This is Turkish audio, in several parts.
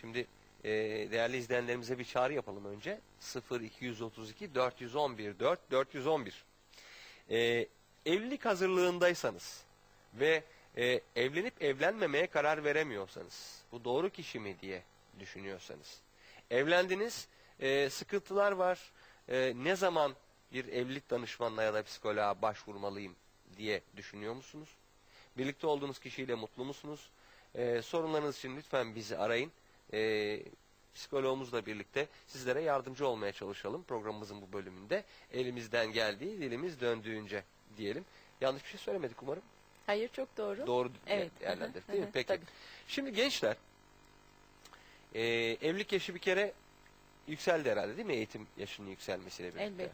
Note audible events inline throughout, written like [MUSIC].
Şimdi e, değerli izleyenlerimize bir çağrı yapalım önce. 0 232 411 4 411. E, evlilik hazırlığındaysanız ve e, evlenip evlenmemeye karar veremiyorsanız, bu doğru kişi mi diye düşünüyorsanız, evlendiniz, e, sıkıntılar var, e, ne zaman bir evlilik danışmanına ya da psikoloğa başvurmalıyım diye düşünüyor musunuz? Birlikte olduğunuz kişiyle mutlu musunuz? E, sorunlarınız için lütfen bizi arayın. E, psikologumuzla birlikte sizlere yardımcı olmaya çalışalım programımızın bu bölümünde. Elimizden geldiği, dilimiz döndüğünce diyelim. Yanlış bir şey söylemedik umarım. Hayır çok doğru. Doğru Evet. hı, değil mi? Peki. tabii. Şimdi gençler, e, evlilik yaşı bir kere yükseldi herhalde değil mi? Eğitim yaşının yükselmesiyle birlikte. Elbette.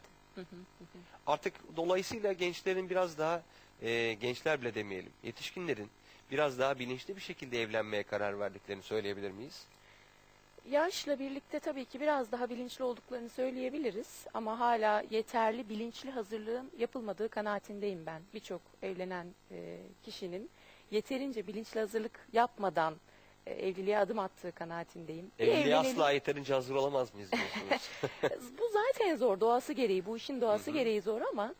Artık dolayısıyla gençlerin biraz daha, e, gençler bile demeyelim, yetişkinlerin biraz daha bilinçli bir şekilde evlenmeye karar verdiklerini söyleyebilir miyiz? Yaşla birlikte tabii ki biraz daha bilinçli olduklarını söyleyebiliriz ama hala yeterli bilinçli hazırlığın yapılmadığı kanaatindeyim ben. Birçok evlenen e, kişinin yeterince bilinçli hazırlık yapmadan e, evliliğe adım attığı kanaatindeyim. Bir Evliliğe evlenelim- asla yeterince hazır olamaz mıyız diyorsunuz? [LAUGHS] bu zaten zor doğası gereği bu işin doğası gereği zor ama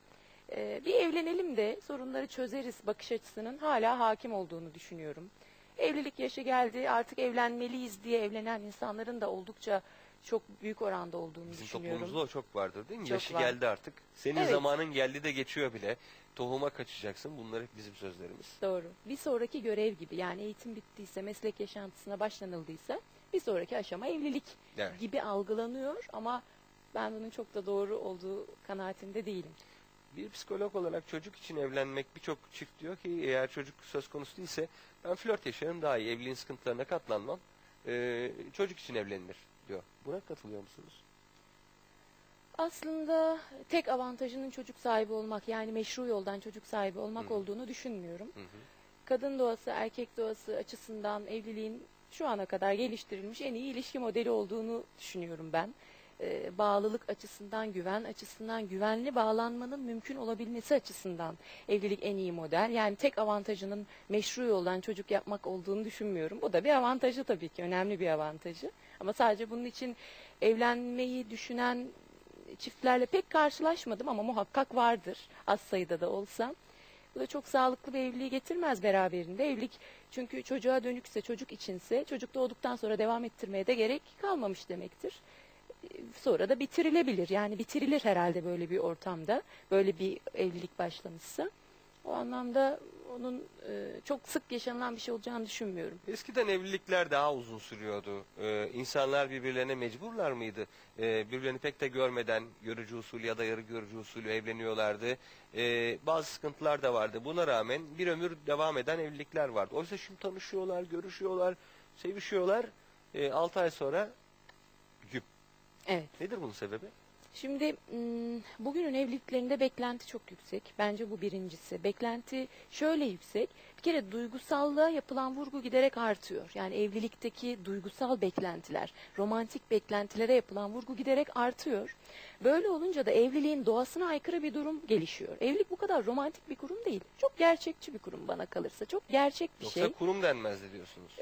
e, bir evlenelim de sorunları çözeriz bakış açısının hala hakim olduğunu düşünüyorum. Evlilik yaşı geldi artık evlenmeliyiz diye evlenen insanların da oldukça çok büyük oranda olduğunu Bizim düşünüyorum. toplumumuzda o çok vardır değil mi? Çok Yaşı var. geldi artık. Senin Evet. zamanın geldi de geçiyor bile. Tohuma kaçacaksın. Bunlar hep bizim sözlerimiz. Doğru. Bir sonraki görev gibi yani eğitim bittiyse meslek yaşantısına başlanıldıysa bir sonraki aşama evlilik Evet. gibi algılanıyor ama ben bunun çok da doğru olduğu kanaatinde değilim. Bir psikolog olarak çocuk için evlenmek birçok çift diyor ki eğer çocuk söz konusu değilse ben flört yaşarım daha iyi. Evliliğin sıkıntılarına katlanmam. Ee, çocuk için evlenilir diyor. Buna katılıyor musunuz? Aslında tek avantajının çocuk sahibi olmak yani meşru yoldan çocuk sahibi olmak Hı. olduğunu düşünmüyorum. Hı hı. Kadın doğası, erkek doğası açısından evliliğin şu ana kadar geliştirilmiş en iyi ilişki modeli olduğunu düşünüyorum ben. Ee, bağlılık açısından, güven açısından, güvenli bağlanmanın mümkün olabilmesi açısından evlilik en iyi model. Yani tek avantajının meşru yoldan çocuk yapmak olduğunu düşünmüyorum. Bu da bir avantajı tabii ki, önemli bir avantajı. Ama sadece bunun için evlenmeyi düşünen çiftlerle pek karşılaşmadım ama muhakkak vardır az sayıda da olsa. Bu da çok sağlıklı bir evliliği getirmez beraberinde. Evlilik çünkü çocuğa dönükse, çocuk içinse çocuk doğduktan sonra devam ettirmeye de gerek kalmamış demektir. Sonra da bitirilebilir. Yani bitirilir herhalde böyle bir ortamda. Böyle bir evlilik başlamışsa. O anlamda onun e, çok sık yaşanılan bir şey olacağını düşünmüyorum. Eskiden evlilikler daha uzun sürüyordu. Ee, insanlar birbirlerine mecburlar mıydı? Ee, birbirlerini pek de görmeden görücü usulü ya da yarı görücü usulü evleniyorlardı. Ee, bazı sıkıntılar da vardı. Buna rağmen bir ömür devam eden evlilikler vardı. Oysa şimdi tanışıyorlar, görüşüyorlar, sevişiyorlar. Ee, 6 ay sonra. Evet. Nedir bunun sebebi? Şimdi bugünün evliliklerinde beklenti çok yüksek. Bence bu birincisi. Beklenti şöyle yüksek. Bir kere duygusallığa yapılan vurgu giderek artıyor. Yani evlilikteki duygusal beklentiler, romantik beklentilere yapılan vurgu giderek artıyor. Böyle olunca da evliliğin doğasına aykırı bir durum gelişiyor. Evlilik bu kadar romantik bir kurum değil. Çok gerçekçi bir kurum bana kalırsa. Çok gerçek bir Yoksa şey. kurum denmezdi diyorsunuz.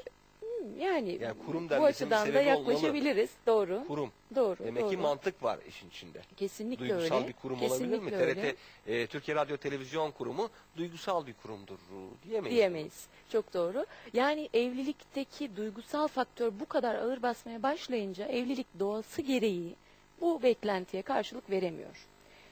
Yani, Yani kurum bu açıdan da sebebi olmalı. yaklaşabiliriz. Doğru. Kurum. Doğru. Demek doğru. ki mantık var işin içinde. Kesinlikle duygusal öyle. bir kurum Kesinlikle olabilir mi? öyle. TRT, e, Türkiye Radyo Televizyon Kurumu duygusal bir kurumdur diyemeyiz. diyemeyiz. Çok doğru. Yani evlilikteki duygusal faktör bu kadar ağır basmaya başlayınca evlilik doğası gereği bu beklentiye karşılık veremiyor.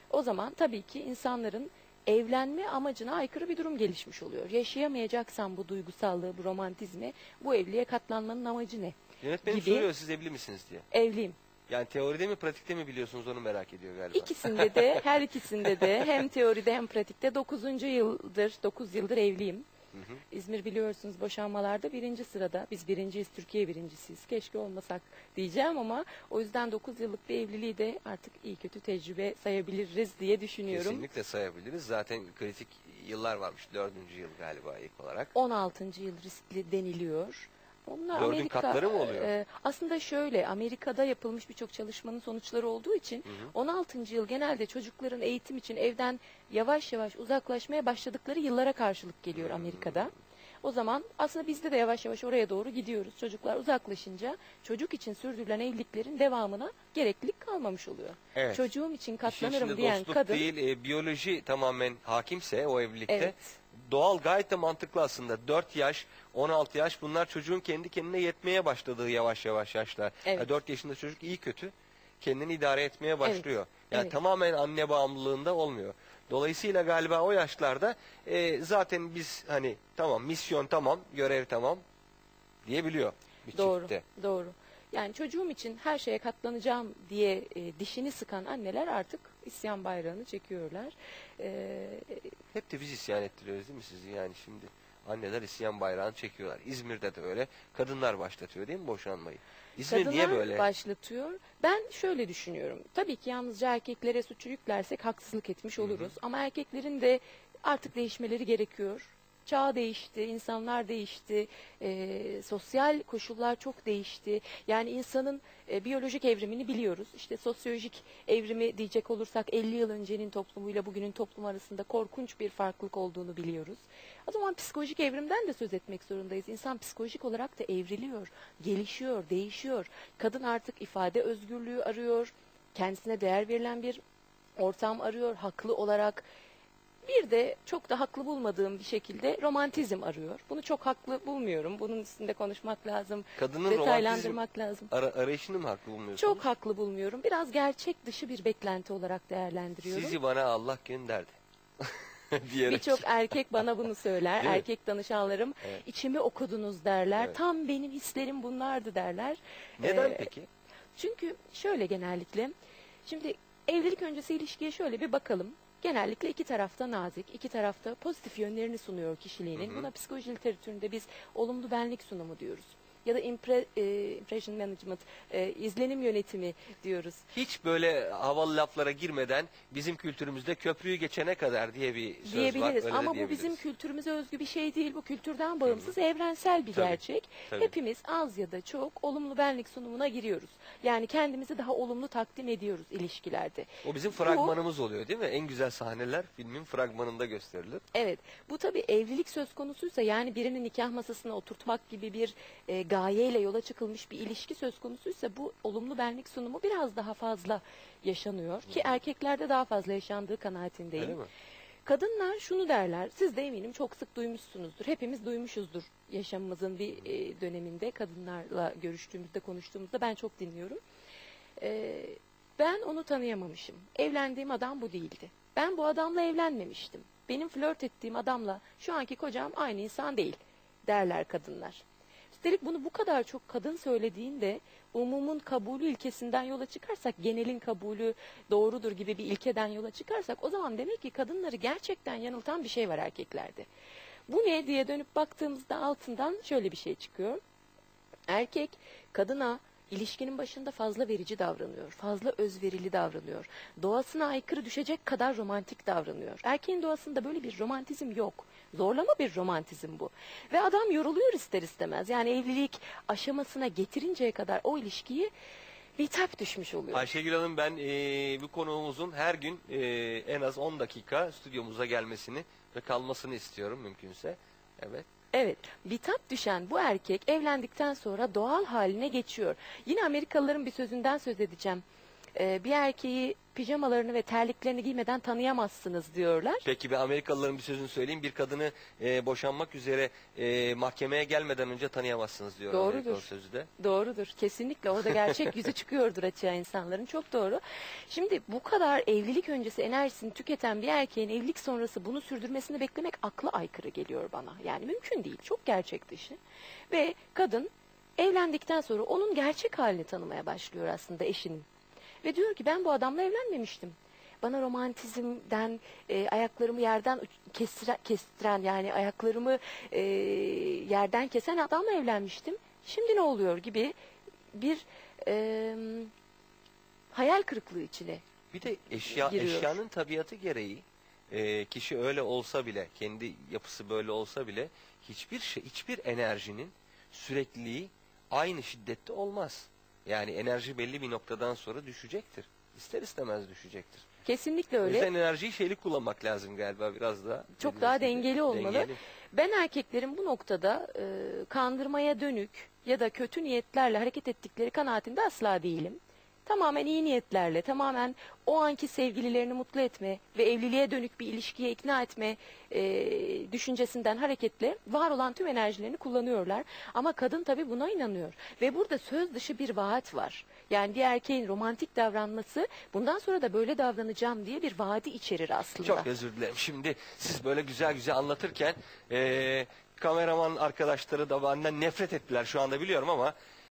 O zaman tabii ki insanların evlenme amacına aykırı bir durum gelişmiş oluyor. Yaşayamayacaksan bu duygusallığı, bu romantizmi, bu evliliğe katlanmanın amacı ne? Yönetmenim gibi. soruyor siz evli misiniz diye. Evliyim. Yani teoride mi pratikte mi biliyorsunuz onu merak ediyor galiba. İkisinde de, her ikisinde de [LAUGHS] hem teoride hem pratikte 9. yıldır, 9 yıldır evliyim. Hı hı. İzmir biliyorsunuz boşanmalarda birinci sırada. Biz birinciyiz, Türkiye birincisiyiz. Keşke olmasak diyeceğim ama o yüzden 9 yıllık bir evliliği de artık iyi kötü tecrübe sayabiliriz diye düşünüyorum. Kesinlikle sayabiliriz. Zaten kritik yıllar varmış. Dördüncü yıl galiba ilk olarak. 16. yıl riskli deniliyor. Onlar Dördün katları mı oluyor? e, aslında şöyle Amerika'da yapılmış birçok çalışmanın sonuçları olduğu için Hı hı. 16. yıl genelde çocukların eğitim için evden yavaş yavaş uzaklaşmaya başladıkları yıllara karşılık geliyor Hmm. Amerika'da. O zaman aslında bizde de yavaş yavaş oraya doğru gidiyoruz. Çocuklar uzaklaşınca çocuk için sürdürülen evliliklerin devamına gereklilik kalmamış oluyor. Evet. Çocuğum için katlanırım diyen dostluk kadın değil, e, biyoloji tamamen hakimse o evlilikte Evet. Doğal gayet de mantıklı aslında. 4 yaş, 16 yaş bunlar çocuğun kendi kendine yetmeye başladığı yavaş yavaş yaşlar. Evet. Yani 4 yaşında çocuk iyi kötü kendini idare etmeye başlıyor. Yani evet. tamamen anne bağımlılığında olmuyor. Dolayısıyla galiba o yaşlarda e, zaten biz hani tamam misyon tamam, görev tamam diyebiliyor bir Doğru, çiftte. doğru. Yani çocuğum için her şeye katlanacağım diye e, dişini sıkan anneler artık isyan bayrağını çekiyorlar. E, Hep de biz isyan ettiriyoruz değil mi sizi yani şimdi? Anneler isyan bayrağını çekiyorlar. İzmir'de de öyle. Kadınlar başlatıyor değil mi boşanmayı? İzmir kadınlar niye böyle? başlatıyor. Ben şöyle düşünüyorum. Tabii ki yalnızca erkeklere suçu yüklersek haksızlık etmiş oluruz. Ama erkeklerin de artık değişmeleri gerekiyor. Çağ değişti, insanlar değişti, e, sosyal koşullar çok değişti. Yani insanın e, biyolojik evrimini biliyoruz. İşte sosyolojik evrimi diyecek olursak 50 yıl öncenin toplumuyla bugünün toplum arasında korkunç bir farklılık olduğunu biliyoruz. O zaman psikolojik evrimden de söz etmek zorundayız. İnsan psikolojik olarak da evriliyor, gelişiyor, değişiyor. Kadın artık ifade özgürlüğü arıyor, kendisine değer verilen bir ortam arıyor, haklı olarak. Bir de çok da haklı bulmadığım bir şekilde romantizm arıyor. Bunu çok haklı bulmuyorum. Bunun üstünde konuşmak lazım, Kadının romantizm detaylandırmak lazım. ara, arayışını mı haklı bulmuyorsunuz? Çok haklı bulmuyorum. Biraz gerçek dışı bir beklenti olarak değerlendiriyorum. Sizi bana Allah gönderdi. [LAUGHS] diyerek. Birçok erkek bana bunu söyler. Erkek danışanlarım Evet. içimi okudunuz derler. Evet. Tam benim hislerim bunlardı derler. Neden Ee, peki? Çünkü şöyle genellikle şimdi evlilik öncesi ilişkiye şöyle bir bakalım. Genellikle iki tarafta nazik, iki tarafta pozitif yönlerini sunuyor kişiliğinin. Buna psikoloji literatüründe biz olumlu benlik sunumu diyoruz. Ya da impre, e, impression management, e, izlenim yönetimi diyoruz. Hiç böyle havalı laflara girmeden bizim kültürümüzde köprüyü geçene kadar diye bir söz var. diyebiliriz. Öyle de Ama bu bizim kültürümüze özgü bir şey değil. Bu kültürden bağımsız, evrensel bir Tabii, gerçek. tabii. Hepimiz az ya da çok olumlu benlik sunumuna giriyoruz. Yani kendimizi daha olumlu takdim ediyoruz ilişkilerde. O bizim fragmanımız oluyor değil mi? En güzel sahneler filmin fragmanında gösterilir. Evet, bu tabii evlilik söz konusuysa yani birini nikah masasına oturtmak gibi bir e, gayeyle yola çıkılmış bir ilişki söz konusuysa bu olumlu benlik sunumu biraz daha fazla yaşanıyor ki erkeklerde daha fazla yaşandığı kanaatindeyim. Öyle mi? Kadınlar şunu derler, siz de eminim çok sık duymuşsunuzdur. Hepimiz duymuşuzdur yaşamımızın bir e, döneminde kadınlarla görüştüğümüzde, konuştuğumuzda ben çok dinliyorum. E, ben onu tanıyamamışım. Evlendiğim adam bu değildi. Ben bu adamla evlenmemiştim. Benim flört ettiğim adamla şu anki kocam aynı insan değil derler kadınlar. Üstelik bunu bu kadar çok kadın söylediğinde umumun kabulü ilkesinden yola çıkarsak, genelin kabulü doğrudur gibi bir ilkeden yola çıkarsak o zaman demek ki kadınları gerçekten yanıltan bir şey var erkeklerde. Bu ne diye dönüp baktığımızda altından şöyle bir şey çıkıyor. Erkek kadına ilişkinin başında fazla verici davranıyor, fazla özverili davranıyor. Doğasına aykırı düşecek kadar romantik davranıyor. Erkeğin doğasında böyle bir romantizm yok. Zorlama bir romantizm bu. Ve adam yoruluyor ister istemez. Yani evlilik aşamasına getirinceye kadar o ilişkiyi bitap düşmüş oluyor. Ayşegül Hanım ben e, bu konuğumuzun her gün e, en az 10 dakika stüdyomuza gelmesini ve kalmasını istiyorum mümkünse. Evet. Evet, bitap düşen bu erkek evlendikten sonra doğal haline geçiyor. Yine Amerikalıların bir sözünden söz edeceğim. Ee, bir erkeği pijamalarını ve terliklerini giymeden tanıyamazsınız diyorlar. Peki bir Amerikalıların bir sözünü söyleyeyim. Bir kadını e, boşanmak üzere e, mahkemeye gelmeden önce tanıyamazsınız diyor Doğrudur. Amerikalı sözü de. Doğrudur, kesinlikle. Orada gerçek [LAUGHS] yüzü çıkıyordur açığa insanların. Çok doğru. Şimdi bu kadar evlilik öncesi enerjisini tüketen bir erkeğin evlilik sonrası bunu sürdürmesini beklemek akla aykırı geliyor bana. Yani mümkün değil. Çok gerçek dışı. Ve kadın evlendikten sonra onun gerçek halini tanımaya başlıyor aslında eşinin. Ve diyor ki ben bu adamla evlenmemiştim. Bana romantizmden e, ayaklarımı yerden kestiren, kestiren yani ayaklarımı e, yerden kesen adamla evlenmiştim. Şimdi ne oluyor gibi bir e, hayal kırıklığı içine. Bir de eşya, Giriyor. eşyanın tabiatı gereği e, kişi öyle olsa bile, kendi yapısı böyle olsa bile hiçbir şey, hiçbir enerjinin sürekliliği aynı şiddette olmaz. Yani enerji belli bir noktadan sonra düşecektir. İster istemez düşecektir. Kesinlikle O öyle. yüzden enerjiyi şeyli kullanmak lazım galiba biraz daha. Çok daha dengeli olmalı. Dengeli. Ben erkeklerin bu noktada e, kandırmaya dönük ya da kötü niyetlerle hareket ettikleri kanaatinde asla değilim. Tamamen iyi niyetlerle, tamamen o anki sevgililerini mutlu etme ve evliliğe dönük bir ilişkiye ikna etme e, düşüncesinden hareketle var olan tüm enerjilerini kullanıyorlar. Ama kadın tabii buna inanıyor. Ve burada söz dışı bir vaat var. Yani bir erkeğin romantik davranması bundan sonra da böyle davranacağım diye bir vaadi içerir aslında. Çok özür dilerim. Şimdi siz böyle güzel güzel anlatırken eee, kameraman arkadaşları da benden nefret ettiler şu anda biliyorum ama